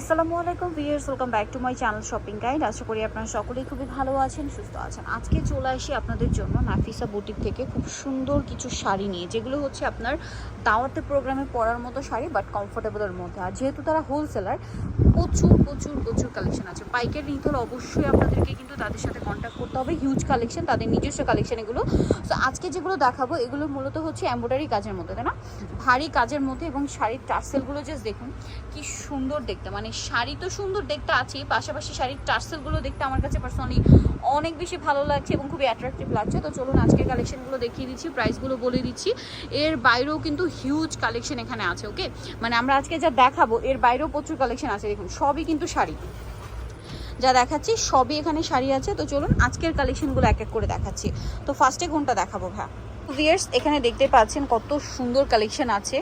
আসসালামু আলাইকুম viewers, welcome back to my channel shopping guide. আশা করি আপনারা সকলেই খুবই ভালো আছেন, সুস্থ আছেন। আজকে চলে আসি আপনাদের জন্য নাফিসা বুটিক থেকে খুব সুন্দর কিছু শাড়ি নিয়ে, যেগুলো হচ্ছে আপনার দাওয়াতে প্রোগ্রামে পরার মতো শাড়ি বাট কমফোর্টেবলের মধ্যে। আর যেহেতু তারা হোলসেলার প্রচুর প্রচুর প্রচুর কালেকশন আছে। পাইকারি নিতে হলে অবশ্যই আপনাদেরকে কিন্তু তাদের সাথে কন্ট্যাক্ট করতে হবে। হিউজ কালেকশন তাদের নিজস্ব কালেকশন এগুলো। তো আজকে যেগুলো দেখাবো, এগুলো মূলত হচ্ছে এম্ব্রয়ডারি কাজের মধ্যে, তাই না? ভারী কাজের মধ্যে এবং শাড়ির টার্সেলগুলো জাস্ট দেখুন, কি সুন্দর দেখতে। মানে শাড়ি তো সুন্দর দেখতে আছেই, পাশাপাশি শাড়ির টার্সেলগুলো দেখতে আমার কাছে পার্সোনালি অনেক বেশি ভালো লাগছে এবং খুবই অ্যাট্রাকটিভ লাগছে। তো চলুন আজকের কালেকশনগুলো দেখিয়ে দিচ্ছি প্রাইসগুলো বলে দিচ্ছি। এর বাইরেও কিন্তু হিউজ কালেকশন এখানে আছে ওকে মানে আমরা আজকে যা দেখাবো, এর বাইরেও প্রচুর কালেকশন আছে, দেখুন। সবই কিন্তু শাড়ি। যা দেখাচ্ছি, সবই এখানে শাড়ি আছে। তো চলুন, আজকের কালেকশনগুলো এক এক করে দেখাচ্ছি। তো ফার্স্টে কোনটা দেখাবো ভ্যা ভিয়ার্স এখানে দেখতে পাচ্ছেন কত সুন্দর কালেকশন আছে।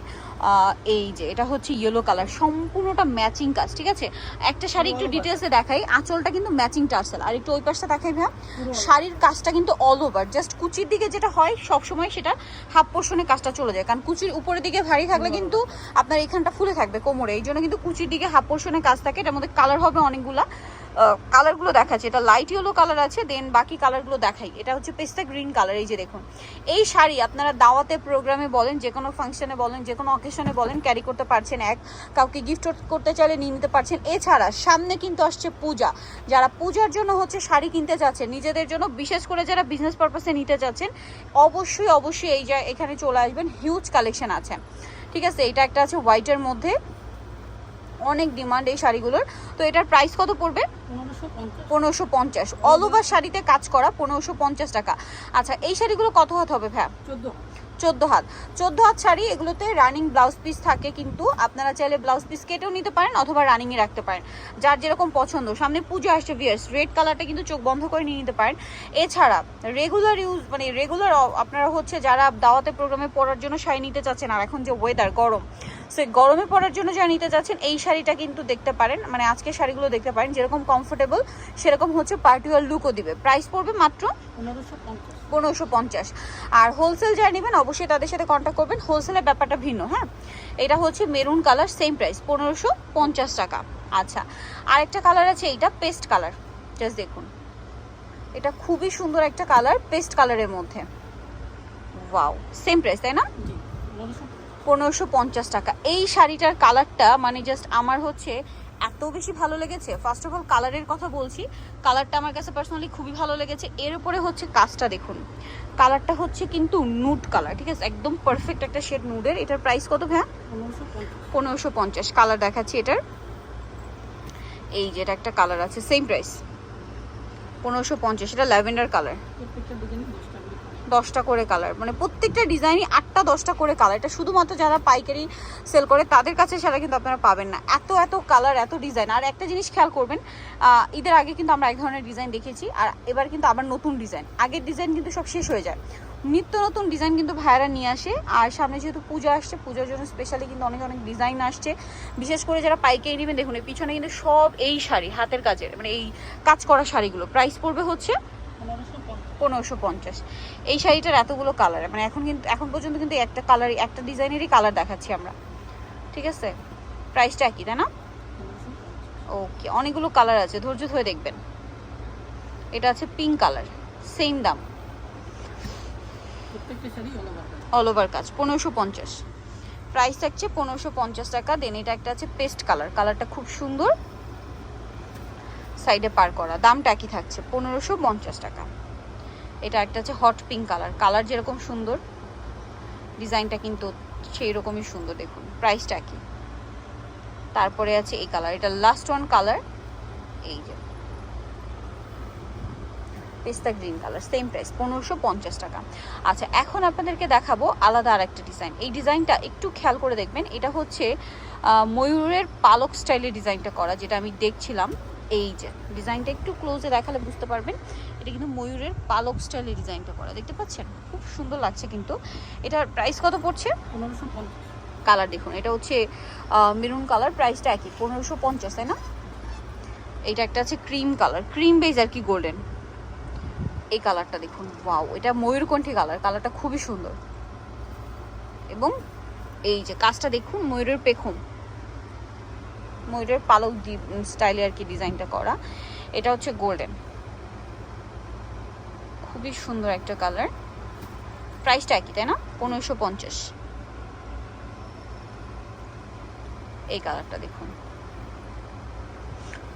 এই যে এটা হচ্ছে ইয়েলো কালার সম্পূর্ণটা ম্যাচিং কাজ ঠিক আছে? একটা শাড়ি একটু ডিটেলসে দেখাই। আঁচলটা কিন্তু ম্যাচিং টার্সেল আর একটু ওই পাশটা দেখাই ভ্যা শাড়ির কাজটা কিন্তু অল ওভার জাস্ট কুচির দিকে যেটা হয় সব সময় সেটা হাফ পোর্শনে কাজটা চলে যায়। কারণ কুচির উপরের দিকে ভারী থাকলে কিন্তু আপনার এখানটা ফুলে থাকবে কোমরে। এই জন্য কিন্তু কুচির দিকে হাফ পোর্শনে কাজ থাকে। এটার মধ্যে কালার হবে অনেকগুলা। কালারগুলো দেখাচ্ছে। এটা লাইট ইয়েলো কালার আছে দেন বাকি কালারগুলো দেখাই। এটা হচ্ছে পেস্তা গ্রিন কালার এই যে দেখুন। এই শাড়ি আপনারা দাওয়াতে প্রোগ্রামে বলেন, যে কোনো ফাংশনে বলেন, যে কোনো অকেশনে বলেন ক্যারি করতে পারছেন এক। কাউকে গিফট করতে চাইলে নিয়ে নিতে পারছেন। এছাড়া সামনে কিন্তু আসছে পূজা। যারা পূজার জন্য হচ্ছে শাড়ি কিনতে যাচ্ছেন, নিজেদের জন্য বিশেষ করে যারা বিজনেস পারপাসে নিতে যাচ্ছেন, অবশ্যই অবশ্যই এই যা এখানে চলে আসবেন। হিউজ কালেকশন আছে। ঠিক আছে, এটা একটা আছে হোয়াইটের মধ্যে। অনেক ডিমান্ড এই শাড়িগুলোর। তো এটার প্রাইস কত পড়বে? পনেরোশো পঞ্চাশ। অল ওভার শাড়িতে কাজ করা পনেরোশো পঞ্চাশ টাকা। আচ্ছা এই শাড়িগুলো কত হাত হবে ভ্যা চোদ্দ হাত। চোদ্দ হাত। শাড়ি এগুলোতে রানিং ব্লাউজ পিস থাকে কিন্তু আপনারা চাইলে ব্লাউজ পিস কেটেও নিতে পারেন অথবা রানিংয়ে রাখতে পারেন। যার যেরকম পছন্দ। সামনে পুজো আসছে ভিয়ার্স রেড কালারটা কিন্তু চোখ বন্ধ করে নিয়ে নিতে পারেন। এছাড়া রেগুলার ইউজ মানে রেগুলার আপনারা হচ্ছে যারা দাওয়াতে প্রোগ্রামে পরার জন্য শাড়ি নিতে চাচ্ছেন আর এখন যে ওয়েদার গরম সো গরমে পরার জন্য যারা নিতে যাচ্ছেন, এই শাড়িটা কিন্তু দেখতে পারেন। মানে আজকে শাড়িগুলো দেখতে পারেন, যেরকম কমফোর্টেবল সেরকম হচ্ছে পার্টিওয়ার লুকও দিবে। প্রাইস পড়বে মাত্র পনেরোশো পঞ্চাশ। আর হোলসেল যা নেবেন, অবশ্যই তাদের সাথে কন্ট্যাক্ট করবেন। হোলসেলের ব্যাপারটা ভিন্ন হ্যাঁ? এটা হচ্ছে মেরুন কালার সেম প্রাইস পনেরোশো পঞ্চাশ টাকা। আচ্ছা আরেকটা কালার আছে এইটা পেস্ট কালার জাস্ট দেখুন। এটা খুবই সুন্দর একটা কালার পেস্ট কালারের মধ্যে। ওয়াও সেম প্রাইস তাই না? পনেরোশো পঞ্চাশ টাকা। এই শাড়িটার কালারটা মানে জাস্ট আমার হচ্ছে এত বেশি ভালো লেগেছে। ফার্স্ট অফ অল কালারের কথা বলছি। কালারটা আমার কাছে পার্সোনালি খুবই ভালো লেগেছে। এর উপরে হচ্ছে কাজটা দেখুন। কালারটা হচ্ছে কিন্তু নুড কালার ঠিক আছে? একদম পারফেক্ট একটা শেড নুডের এটার প্রাইস কত ভ্যা পনেরোশো পঞ্চাশ। কালার দেখাচ্ছি এটার। এই যে এটা একটা কালার আছে সেম প্রাইস পনেরোশো পঞ্চাশ, এটা ল্যাভেন্ডার কালার দশটা করে কালার মানে প্রত্যেকটা ডিজাইনই আটটা, দশটা করে কালার এটা শুধুমাত্র যারা পাইকারি সেল করে, তাদের কাছে সেটা কিন্তু আপনারা পাবেন না। এত এত কালার এত ডিজাইন আর একটা জিনিস খেয়াল করবেন ঈদের আগে কিন্তু আমরা এক ধরনের ডিজাইন দেখেছি, আর এবার কিন্তু আবার নতুন ডিজাইন আগের ডিজাইন কিন্তু সব শেষ হয়ে যায়। নিত্য নতুন ডিজাইন কিন্তু ভাইয়ারা নিয়ে আসে, আর সামনে যেহেতু পূজা আসছে, পূজার জন্য স্পেশালি কিন্তু অনেক অনেক ডিজাইন আসছে। বিশেষ করে যারা পাইকারি নেবেন, দেখুন এই পিছনে কিন্তু সব এই শাড়ি, হাতের কাজের মানে এই কাজ করা শাড়িগুলো। প্রাইস পড়বে হচ্ছে পনেরোশো পঞ্চাশ। এই শাড়িটার এতগুলো কালার মানে এখন কিন্তু এখন পর্যন্ত কিন্তু একটা কালার একটা ডিজাইনেরই কালার দেখাচ্ছি আমরা। ঠিক আছে? প্রাইসটা একই তাই না? ওকে অনেকগুলো কালার আছে ধৈর্য ধরে দেখবেন। এটা আছে পিঙ্ক কালার সেম দাম। অল ওভার কাজ। পনেরোশো পঞ্চাশ। প্রাইস থাকছে পনেরোশো পঞ্চাশ টাকা দেন এটা একটা আছে পেস্ট কালার কালারটা খুব সুন্দর। সাইডে পার করা দামটা একই থাকছে পনেরোশো পঞ্চাশ টাকা। এটা একটা হচ্ছে হট পিঙ্ক কালার কালার যেরকম সুন্দর ডিজাইনটা কিন্তু সেই রকমই সুন্দর, দেখুন। প্রাইসটা কি তারপরে আছে এই কালার এটা লাস্ট ওয়ান কালার এই যে। পেস্তা গ্রিন কালার সেম প্রাইস পনেরোশো পঞ্চাশ টাকা। আচ্ছা এখন আপনাদেরকে দেখাবো আলাদা আর একটা ডিজাইন এই ডিজাইনটা একটু খেয়াল করে দেখবেন, এটা হচ্ছে ময়ূরের পালক স্টাইলের ডিজাইনটা করা, যেটা আমি দেখছিলাম। এই যে ডিজাইনটা একটু ক্লোজে দেখালে বুঝতে পারবেন এটা কিন্তু ময়ূরের পালক স্টাইলের ডিজাইনটা করা। দেখতে পাচ্ছেন? খুব সুন্দর লাগছে কিন্তু। এটার প্রাইস কত পড়ছে? পনেরোশো কালার দেখুন এটা হচ্ছে মেরুন কালার প্রাইসটা একই পনেরোশো পঞ্চাশ তাই না? এটা একটা আছে ক্রিম কালার ক্রিম বেজ আর কি গোল্ডেন এই কালারটা দেখুন ওয়াও এটা ময়ূরকণ্ঠী কালার কালারটা খুবই সুন্দর। এবং এই যে কাজটা দেখুন ময়ূরের পেখম। ময়ূরের পালক স্টাইলে আর কি ডিজাইনটা করা। এটা হচ্ছে গোল্ডেন খুবই সুন্দর একটা কালার প্রাইসটা একই, তাই না? পনেরোশো পঞ্চাশ। এই কালারটা দেখুন।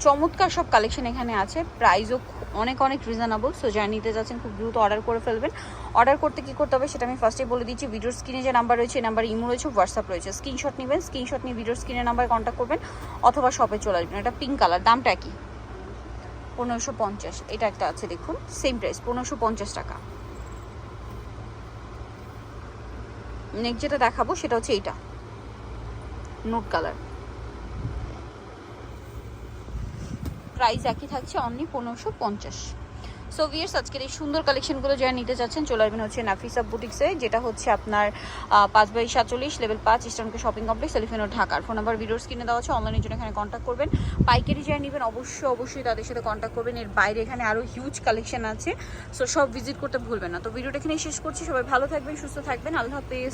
চমৎকার সব কালেকশন এখানে আছে। প্রাইসও অনেক অনেক রিজনেবল সো যারা নিতে যাচ্ছেন খুব দ্রুত অর্ডার করে ফেলবেন। অর্ডার করতে কি করতে হবে সেটা আমি ফার্স্টে বলে দিচ্ছি। ভিডিওর স্ক্রিনে যে নাম্বার রয়েছে, এই নাম্বার ইমো রয়েছে হোয়াটসঅ্যাপ রয়েছে। স্ক্রিনশট নেবেন স্ক্রিনশট নিয়ে ভিডিওর স্ক্রিনের নাম্বারে কন্ট্যাক্ট করবেন, অথবা শপে চলে আসবেন। এটা পিঙ্ক কালার দামটা কি পনেরোশো পঞ্চাশ, এটা একটা আছে, দেখুন সেম প্রাইস পনেরোশো পঞ্চাশ টাকা। নেক্সট যেটা দেখাবো, সেটা হচ্ছে এইটা নোট কালার প্রাইস একই থাকছে অনলি পনেরোশো পঞ্চাশ। সো ভিয়ার্স আজকের এই সুন্দর কালেকশনগুলো যারা নিতে চাচ্ছেন চলে আসবেন হচ্ছে নাফিসা বুটিক্সে, যেটা হচ্ছে আপনার পাঁচ বাই সাতচল্লিশ লেভেল পাঁচ ইস্টার্নকে শপিং কমপ্লেক্স এলিফেনো ঢাকার। ফোন নাম্বার ভিডিওস কিনে দেওয়া আছে অনলাইনের জন্য এখানে কন্ট্যাক্ট করবেন। পাইকারি যারা নেবেন, অবশ্যই অবশ্যই তাদের সাথে কন্ট্যাক্ট করবেন। এর বাইরে এখানে আরও হিউজ কালেকশন আছে। সো সব ভিজিট করতে ভুলবেন না। তো ভিডিওটা এখানে শেষ করছি। সবাই ভালো থাকবেন, সুস্থ থাকবেন। আল্লাহ হাফেজ।